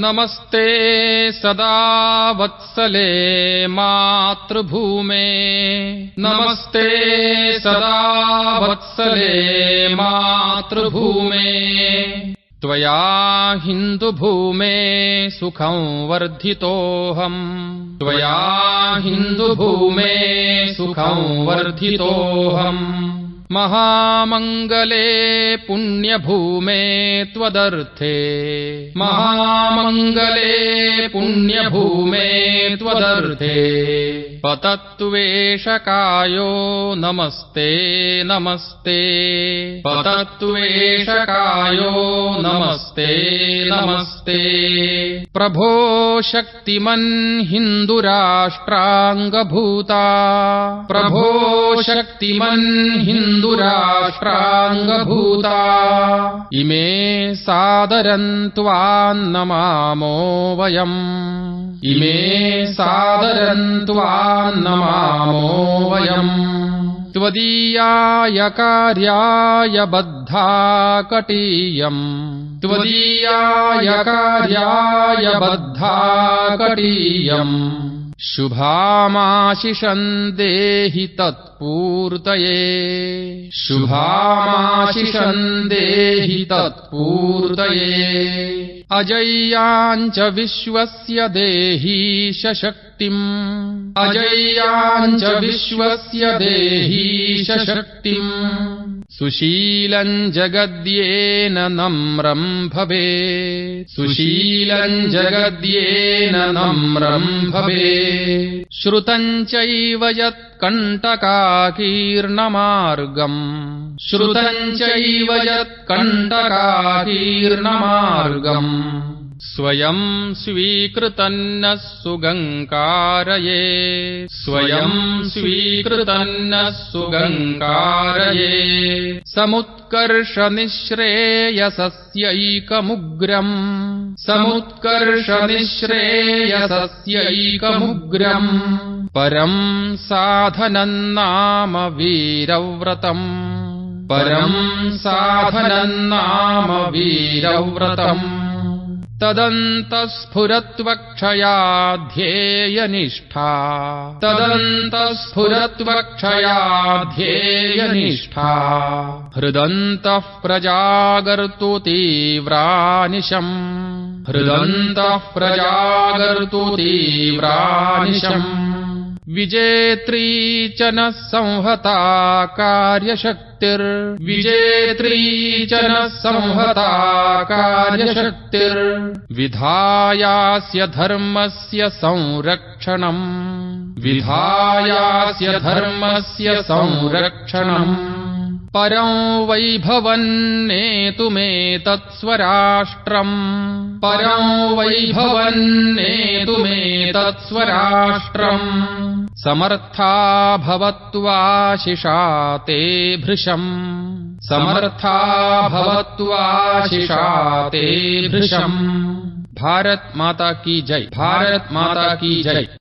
नमस्ते सदा वत्सले मातृभूमे। नमस्ते सदा वत्सले मातृभूमे। त्वया हिन्दुभूमे सुखं वर्धितोऽहम् त्वया हिन्दुभूमे सुखं वर्धितोऽहम् महामङ्गले पुण्यभूमे त्वदर्थे। महामङ्गले पुण्यभूमे त्वदर्थे। पतत्वेषकायो नमस्ते नमस्ते। पतत्वेषकायो नमस्ते नमस्ते। प्रभो शक्तिमन् हिन्दुराष्ट्राङ्गभूता। प्रभो शक्तिमन् हिन्दु हिन्दुराष्ट्राङ्गभूता इमे सादरम् त्वान्नमामो वयम्। इमे सादरम् त्वान्नमामो वयम्। त्वदीयाय कार्याय बद्धा कटीयम्। त्वदीयाय कार्याय बद्धा कटीयम् शुभामाशिषम् देहि तत्पूर्तये। शुभामाशिषम् देहि तत्पूर्तये अजय्याम् च विश्वस्य देही शक्तिम्। अजय्याम् च विश्वस्य देही शक्तिम् सुशीलम् जगद्येन नम्रम् भवे सुशीलम् जगद्येन नम्रम् भवे श्रुतम् चैव यत्कण्टकाकीर्णमार्गम् श्रुतम् चैव यत्कण्टकाकीर्णमार्गम् स्वयम् स्वीकृतन्नः सुगङ्कारये स्वयम् स्वीकृतन्नः सुगङ्कारये समुत्कर्षनिःश्रेयसस्यैकमुग्रम्। समुत्कर्षनिःश्रेयसस्यैकमुग्रम्। परम् साधनम् नाम वीरव्रतम् परम् साधनम् नाम वीरव्रतम् तदन्तस्फुरत्वक्षया हृदन्तः प्रजागर्तु तीव्रानिशम् हृदन्तः प्रजागर्तु तीव्रानिशम् विजेत्री च नः संहता कार्यशक्तिर्विजेत्री च नः संहता कार्यशक्तिर्विधायास्य धर्मस्य संरक्षणम्। विधायास्य धर्मस्य संरक्षणम्। परम् वैभवन्नेतुमेतत्स्वराष्ट्रम्। परम् वैभवन्नेतुमेतत्स्वराष्ट्रम् समर्था भवत्वाशिषा ते भृशम्। समर्था भवत्वाशिषा ते भृशम्। भारत माता की जय। भारत माता की जय